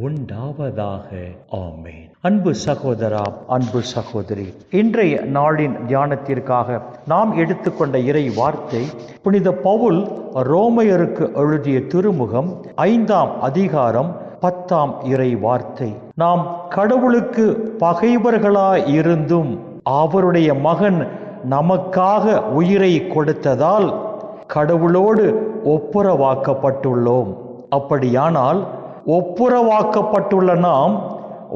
உண்டாவதாக. ஆமேன். அன்பு சகோதரா அன்பு சகோதரி இன்றைய நாளின் தியானத்திற்காக நாம் எடுத்துக்கொண்ட இறை வார்த்தை புனித பவுல் ரோமையருக்கு எழுதிய திருமுகம் ஐந்தாம் அதிகாரம் பத்தாம் இறை வார்த்தை நாம் கடவுளுக்கு பகைவர்களாயிருந்தும் அவருடைய மகன் நமக்காக உயிரை கொடுத்ததால் கடவுளோடு ஒப்புரவாக்கப்பட்டுள்ளோம். அப்படியானால் ஒப்புரவாக்கப்பட்டுள்ள நாம்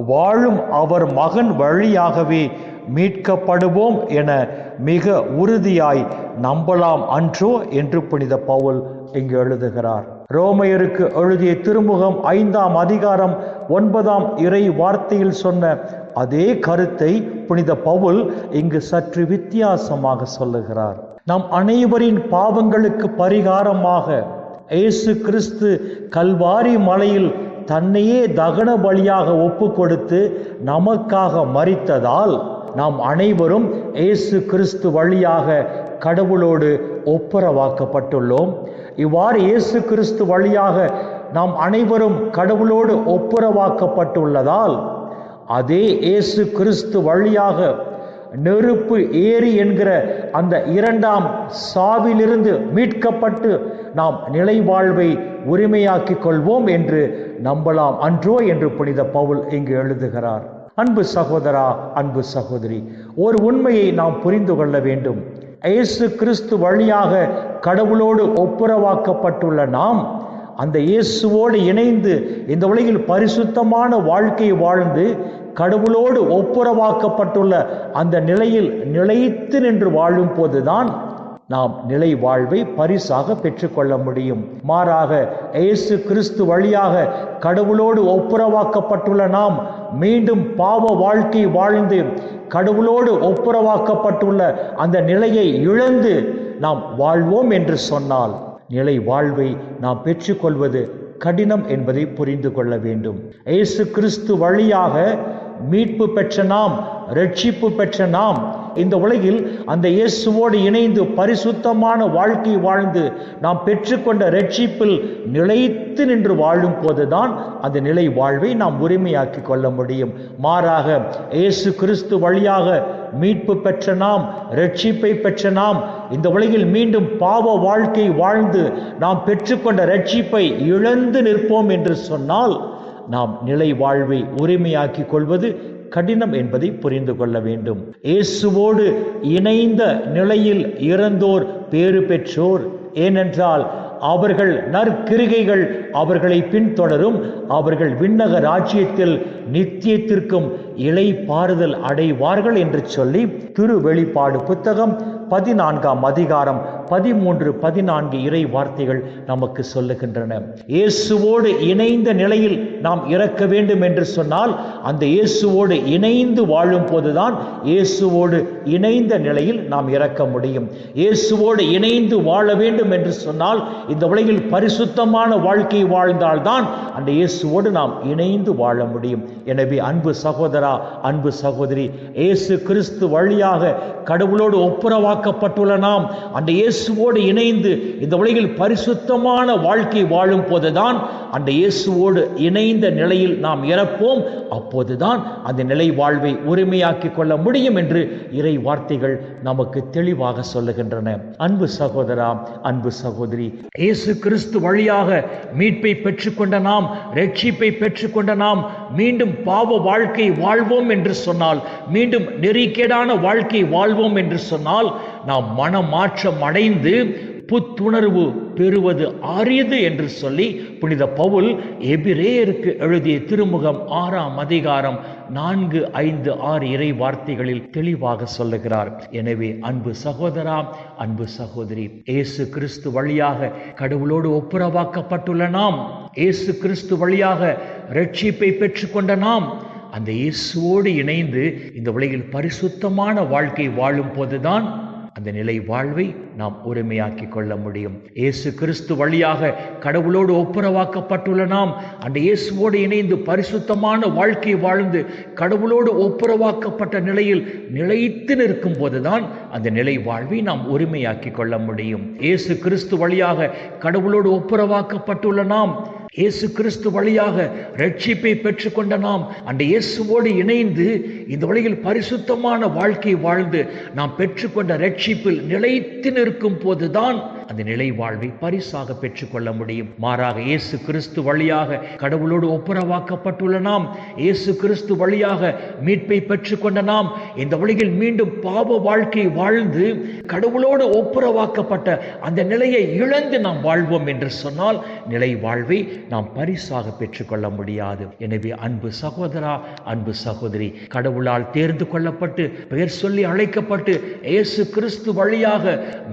வாழும் அவர் மகன் வழியாகவே மீட்கப்படுவோம் என மிக உறுதியாய் நம்பலாம் அன்றோ என்று புனித பவுல் இங்கு எழுதுகிறார். ரோமையருக்கு எழுதிய திருமுகம் ஐந்தாம் அதிகாரம் ஒன்பதாம் இறை வார்த்தையில் சொன்ன அதே கருத்தை புனித பவுல் இங்கு சற்று வித்தியாசமாக சொல்லுகிறார். நம் அனைவரின் பாவங்களுக்கு பரிகாரமாக இயேசு கிறிஸ்து கல்வாரி மலையில் தன்னையே தகன பலியாக ஒப்பு கொடுத்து நமக்காக மறித்ததால் நாம் அனைவரும் இயேசு கிறிஸ்து வழியாக கடவுளோடு ஒப்புரவாக்கப்பட்டுள்ளோம். இவ்வாறு இயேசு கிறிஸ்து வழியாக நாம் அனைவரும் கடவுளோடு ஒப்புரவாக்கப்பட்டுள்ளதால் அதே இயேசு கிறிஸ்து வழியாக நெருப்பு ஏரி என்கிற அந்த இரண்டாம் சாவிலிருந்து மீட்கப்பட்டு நாம் நிலை வாழ்வை உரிமையாக்கிக் கொள்வோம் என்று நம்பலாம். அன்றோ என்று புனித பவுல் இங்கு எழுதுகிறார். அன்பு சகோதரா அன்பு சகோதரி ஒரு உண்மையை நாம் புரிந்து கொள்ள வேண்டும். இயேசு கிறிஸ்து வழியாக கடவுளோடு ஒப்புரவாக்கப்பட்டுள்ள நாம் அந்த இயேசுவோடு இணைந்து இந்த உலகில் பரிசுத்தமான வாழ்க்கை வாழ்ந்து கடவுளோடு ஒப்புரவாக்கப்பட்டுள்ள அந்த நிலையில் நிலைத்து நின்று வாழும் போதுதான் நாம் நிலை வாழ்வை பரிசாக பெற்றுக்கொள்ள முடியும். மாறாக இயேசு கிறிஸ்து வழியாக கடவுளோடு ஒப்புரவாக்கப்பட்டுள்ள நாம் மீண்டும் பாவ வாழ்க்கை வாழ்ந்து கடவுளோடு ஒப்புரவாக்கப்பட்டுள்ள அந்த நிலையை இழந்து நாம் வாழ்வோம் என்று சொன்னால் நிலை வாழ்வை நாம் பெற்றுக்கொள்வது கடினம் என்பதை புரிந்து கொள்ள வேண்டும். இயேசு கிறிஸ்து வழியாக மீட்பு பெற்ற நாம் ரட்சிப்பு பெற்ற நாம் இந்த உலகில் அந்த இயேசுவோடு இணைந்து பரிசுத்தமான வாழ்க்கை வாழ்ந்து நாம் பெற்றுக்கொண்ட ரட்சிப்பில் நிலைத்து நின்று வாழும் போதுதான் அந்த நிலை வாழ்வை நாம் உரிமையாக்கி கொள்ள முடியும். மாறாக இயேசு கிறிஸ்து வழியாக மீட்பு பெற்ற நாம் ரட்சிப்பை பெற்ற நாம் இந்த உலகில் மீண்டும் பாவ வாழ்க்கை வாழ்ந்து நாம் பெற்றுக்கொண்ட ரட்சிப்பை இழந்து நிற்போம் என்று சொன்னால் நாம் நிலை வாழ்வை உரிமையாக்கி கொள்வது கடினம் என்பதை புரிந்து கொள்ள வேண்டும். இயேசுவோடு இணைந்த நிலையில் இறந்தோர் பேறு பெற்றோர். ஏனென்றால் அவர்கள் நற்கிருகைகள் அவர்களை பின்தொடரும் அவர்கள் விண்ணக ராஜ்யத்தில் நித்தியத்திற்கும் இலை பாறுதல் அடைவார்கள் என்று சொல்லி திரு வெளிப்பாடு புத்தகம் பதினான்காம் அதிகாரம் பதிமூன்று பதினான்கு இறை வார்த்தைகள் நமக்கு சொல்லுகின்றன. இயேசுவோடு இணைந்த நிலையில் நாம் இறக்க வேண்டும் என்று சொன்னால் அந்த இயேசுவோடு இணைந்து வாழும் போதுதான் இயேசுவோடு இணைந்த நிலையில் நாம் இறக்க முடியும். இயேசுவோடு இணைந்து வாழ வேண்டும் என்று சொன்னால் இந்த உலகில் பரிசுத்தமான வாழ்க்கை வாழ்ந்தால்தான் அந்த இயேசுவோடு நாம் இணைந்து வாழ முடியும். எனவே அன்பு சகோதரா அன்பு சகோதரி இயேசு கிறிஸ்து வழியாக கடவுளோடு ஒப்புரவாக்கப்பட்டுள்ள நாம் அந்த இயேசு இயேசுவோடு இணைந்து இந்த உலகில் பரிசுத்தமான வாழ்க்கை வாழும் போதுதான் அந்த இயேசுவோடு இணைந்த நிலையில் நாம் இறப்போம். அப்போதுதான் அந்த நிலை வாழ்வை உரிமையாக்கி கொள்ள முடியும் என்று இறை வார்த்தைகள் நமக்கு தெளிவாக சொல்லுகின்றன. அன்பு சகோதரா அன்பு சகோதரி இயேசு கிறிஸ்து வழியாக மீட்பை பெற்றுக்கொண்ட நாம் ரட்சிப்பை பெற்றுக்கொண்ட நாம் மீண்டும் பாவ வாழ்க்கை வாழ்வோம் என்று சொன்னால் மீண்டும் நெறிக்கேடான வாழ்க்கை வாழ்வோம் என்று சொன்னால் நாம் மனமாற்றம் அடைந்து புத்துணர்வு பெறுவது அரியது என்று சொல்லி புனித பவுல் எபிரேயருக்கு எழுதிய திருமுகம் ஆறாம் அதிகாரம் நான்கு ஐந்து ஆறு இறை வார்த்தைகளில் தெளிவாக சொல்லுகிறார். எனவே அன்பு சகோதரா அன்பு சகோதரி இயேசு கிறிஸ்து வழியாக கடவுளோடு ஒப்புரவாக்கப்பட்டுள்ள நாம் இயேசு கிறிஸ்து வழியாக ரட்சிப்பை பெற்றுக்கொண்ட நாம் அந்த இயேசுவோடு இணைந்து இந்த உலகில் பரிசுத்தமான வாழ்க்கை வாழும் போதுதான் அந்த நிலை வாழ்வை நாம் உரிமையாக்கிக் கொள்ள முடியும். இயேசு கிறிஸ்து வழியாக கடவுளோடு ஒப்புரவாக்கப்பட்டுள்ள நாம் அந்த இயேசுவோடு இணைந்து பரிசுத்தமான வாழ்க்கை வாழ்ந்து கடவுளோடு ஒப்புரவாக்கப்பட்ட நிலையில் நிலைத்து நிற்கும் போதுதான் அந்த நிலை வாழ்வை நாம் உரிமையாக்கிக் கொள்ள முடியும். இயேசு கிறிஸ்து வழியாக கடவுளோடு ஒப்புரவாக்கப்பட்டுள்ள நாம் இயேசு கிறிஸ்து வழியாக ரட்சிப்பை பெற்றுக்கொண்ட நாம் அந்த இயேசுவோடு இணைந்து இந்த உலகில் பரிசுத்தமான வாழ்க்கை வாழ்ந்து நாம் பெற்றுக்கொண்ட ரட்சிப்பில் நிலைத்து நிற்கும் போதுதான் அந்த நிலை வாழ்வை பரிசாக பெற்றுக்கொள்ள முடியும். மாறாக இயேசு கிறிஸ்து வழியாக கடவுளோடு ஒப்புரவாக்கப்பட்டுள்ள நாம் இயேசு கிறிஸ்து வழியாக மீட்பை பெற்றுக்கொண்ட நாம் இந்த உலகில் மீண்டும் பாவ வாழ்க்கை வாழ்ந்து கடவுளோடு ஒப்புரவாக்கப்பட்ட அந்த நிலையை இழந்து நாம் வாழ்வோம் என்று சொன்னால் நிலை வாழ்வை நாம் பரிசாக பெற்றுக்கொள்ள முடியாது. எனவே அன்பு சகோதரா அன்பு சகோதரி கடவுளால் தேர்ந்து கொள்ளப்பட்டு பெயர் சொல்லி அழைக்கப்பட்டு இயேசு கிறிஸ்து வழியாக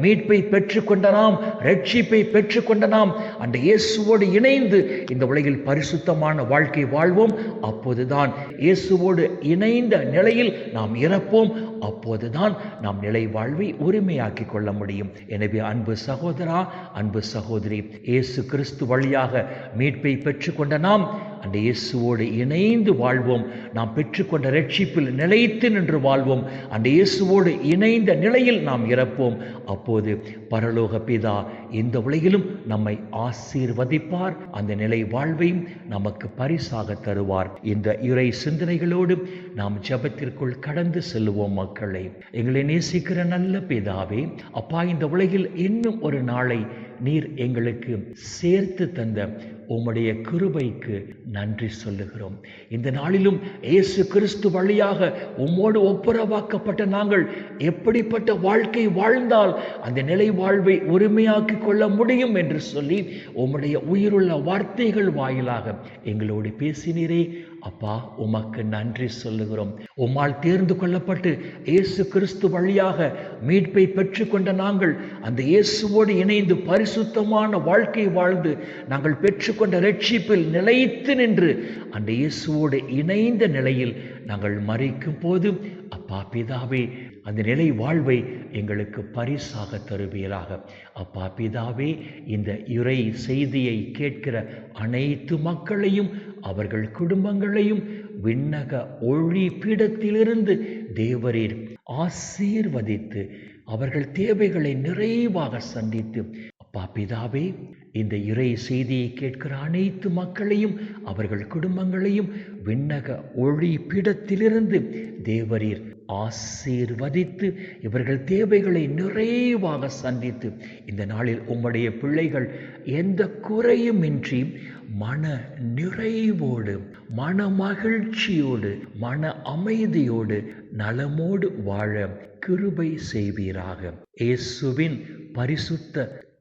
மீட்பை பெற்றுக்கொண்ட நாம் ரட்சிப்பை பெற்றுக்கொண்ட நாம் அந்த இயேசுவோடு இணைந்து இந்த உலகில் பரிசுத்தமான வாழ்க்கை வாழ்வோம். அப்போதுதான் இயேசுவோடு இணைந்த நிலையில் நாம் இறப்போம். அப்போதுதான் நாம் நிலை வாழ்வை உரிமையாக்கிக் கொள்ள முடியும். எனவே அன்பு சகோதரா அன்பு சகோதரி இயேசு கிறிஸ்து வழியாக மீட்பை பெற்றுக்கொண்ட நாம் அந்த இயேசுவோடு இணைந்து வாழ்வோம். நாம் பெற்றுக்கொண்ட ரட்சிப்பில் நிலைத்து நின்று வாழ்வோம். அந்த இயேசுவோடு இணைந்த நிலையில் நாம் இறப்போம். அப்போது பரலோக பிதா இந்த உலகிலும் நம்மை ஆசீர்வதிப்பார். அந்த நிலை வாழ்வையும் நமக்கு பரிசாக தருவார். இந்த இறை சிந்தனைகளோடு நாம் ஜெபத்திற்குள் கடந்து செல்லுவோம் மக்களை. எங்களை நேசிக்கிற நல்ல பிதாவே அப்பா இந்த உலகில் இன்னும் ஒரு நாளை நீர் எங்களுக்கு சேர்த்து தந்த உம்முடைய கிருபைக்கு நன்றி சொல்லுகிறோம். இந்த நாளிலும் இயேசு கிறிஸ்து வழியாக உம்மோடு ஒப்புரவாக்கப்பட்ட நாங்கள் எப்படிப்பட்ட வாழ்க்கை வாழ்ந்தால் அந்த நிலை வாழ்வை உரிமையாக்கிக் கொள்ள முடியும் என்று சொல்லி உம்முடைய உயிருள்ள வார்த்தைகள் வாயிலாக எங்களோடு பேசினீரே. அப்பா உமக்கு நன்றி சொல்லுகிறோம். உம்மால் தேர்ந்து கொள்ளப்பட்டு இயேசு கிறிஸ்து வழியாக மீட்பை பெற்றுக்கொண்ட நாங்கள் அந்த இயேசுவோடு இணைந்து பரிசுத்தமான வாழ்க்கை வாழ்ந்து நாங்கள் பெற்றுக்கொண்ட ரட்சிப்பில் நிலைத்து நின்று அந்த இயேசுவோடு இணைந்த நிலையில் நாங்கள் மறைக்கும் போது அப்பா பிதாவே அந்த நிலை வாழ்வை எங்களுக்கு பரிசாக தருவீராக. அப்பா பிதாவே இந்த இறை செய்தியை கேட்கிற அனைத்து மக்களையும் அவர்கள் குடும்பங்களையும் விண்ணக ஒளி பீடத்திலிருந்து தேவரீர் ஆசீர்வதித்து அவர்கள் தேவைகளை நிறைவாக சந்தித்து அப்பா பிதாவே இந்த இறை செய்தியை கேட்கிற அனைத்து மக்களையும் அவர்கள் குடும்பங்களையும் விண்ணக ஒளி பீடத்திலிருந்து தேவரீர் ஆசீர்வதித்து இவர்கள் தேவைகளை நிறைவாக சந்தித்து இந்த நாளில் உம்முடைய பிள்ளைகள் எந்த குறையுமின்றி மன நிறைவோடு மன மகிழ்ச்சியோடு மன அமைதியோடு நலமோடு வாழ கிருபை செய்வீராக. இயேசுவின் பரிசுத்த